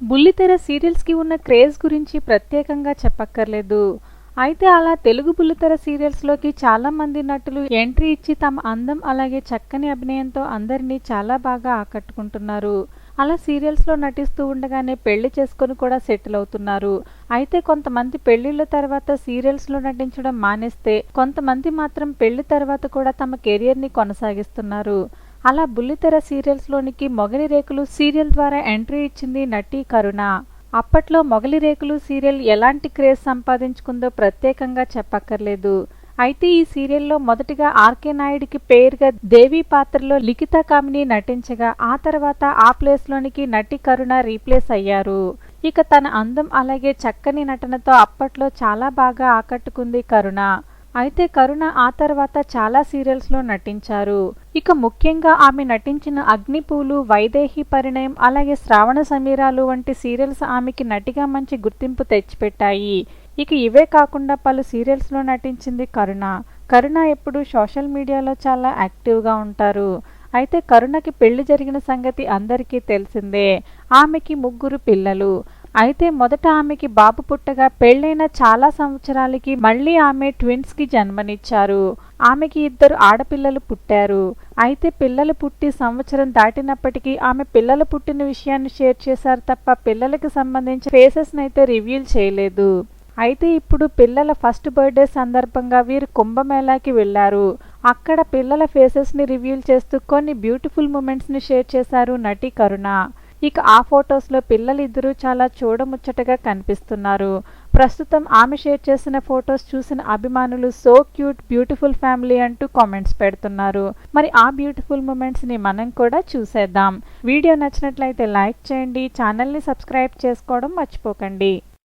బుల్లితెర సీరియల్స్కి ఉన్న క్రేజ్ గురించి ప్రత్యేకంగా చెప్పక్కర్లేదు. అయితే అలా తెలుగు బుల్లితెర సీరియల్స్లోకి చాలామంది నటులు ఎంట్రీ ఇచ్చి తమ అందం అలాగే చక్కని అభినయంతో అందరినీ చాలా బాగా ఆకట్టుకుంటున్నారు. అలా సీరియల్స్లో నటిస్తూ ఉండగానే పెళ్ళి చేసుకొని కూడా సెటిల్ అవుతున్నారు. అయితే కొంతమంది పెళ్ళిళ్ళ తర్వాత సీరియల్స్లో నటించడం మానేస్తే కొంతమంది మాత్రం పెళ్ళి తర్వాత కూడా తమ కెరియర్ని కొనసాగిస్తున్నారు. అలా బుల్లితెర సీరియల్స్లోనికి మొగలి రేకులు సీరియల్ ద్వారా ఎంట్రీ ఇచ్చింది నటి కరుణ. అప్పట్లో మొగలి రేకులు సీరియల్ ఎలాంటి క్రేజ్ సంపాదించుకుందో ప్రత్యేకంగా చెప్పక్కర్లేదు. అయితే ఈ సీరియల్లో మొదటిగా ఆర్కే నాయుడికి పేరుగా దేవి పాత్రలో లిఖిత కామిని నటించగా ఆ తర్వాత ఆ ప్లేస్లోనికి నటి కరుణ రీప్లేస్ అయ్యారు. ఇక తన అందం అలాగే చక్కని నటనతో అప్పట్లో చాలా బాగా ఆకట్టుకుంది కరుణ. అయితే కరుణ ఆ తర్వాత చాలా సీరియల్స్లో నటించారు. ఇక ముఖ్యంగా ఆమె నటించిన అగ్నిపూలు వైదేహి పరిణయం అలాగే శ్రావణ సమీరాలు వంటి సీరియల్స్ ఆమెకి నటిగా మంచి గుర్తింపు తెచ్చిపెట్టాయి. ఇక ఇవే కాకుండా పలు సీరియల్స్లో నటించింది కరుణ. కరుణ ఎప్పుడు సోషల్ మీడియాలో చాలా యాక్టివ్గా ఉంటారు. అయితే కరుణకి పెళ్ళి జరిగిన సంగతి అందరికీ తెలిసిందే. ఆమెకి ముగ్గురు పిల్లలు. అయితే మొదట ఆమెకి బాబు పుట్టగా పెళ్ళైన చాలా సంవత్సరాలకి మళ్ళీ ఆమె ట్విన్స్కి జన్మనిచ్చారు. ఆమెకి ఇద్దరు ఆడపిల్లలు పుట్టారు. అయితే పిల్లలు పుట్టి సంవత్సరం దాటినప్పటికీ ఆమె పిల్లలు పుట్టిన విషయాన్ని షేర్ చేశారు తప్ప పిల్లలకు సంబంధించిన ఫేసెస్ అయితే రివీల్ చేయలేదు. అయితే ఇప్పుడు పిల్లల ఫస్ట్ బర్త్డే సందర్భంగా వీరు కుంభమేళాకి వెళ్ళారు అక్కడ పిల్లల ఫేసెస్ని రివీల్ చేస్తూ కొన్ని బ్యూటిఫుల్ మూమెంట్స్ని షేర్ చేశారు నటి కరుణ. ఇక ఆ ఫొటోస్లో పిల్లలిద్దరూ చాలా చూడముచ్చటగా కనిపిస్తున్నారు. ప్రస్తుతం ఆమె షేర్ చేసిన ఫొటోస్ చూసిన అభిమానులు సో క్యూట్ బ్యూటిఫుల్ ఫ్యామిలీ అంటూ కామెంట్స్ పెడుతున్నారు. మరి ఆ బ్యూటిఫుల్ మూమెంట్స్ని మనం కూడా చూసేద్దాం. వీడియో నచ్చినట్లయితే లైక్ చేయండి ఛానల్ని సబ్స్క్రైబ్ చేసుకోవడం మర్చిపోకండి.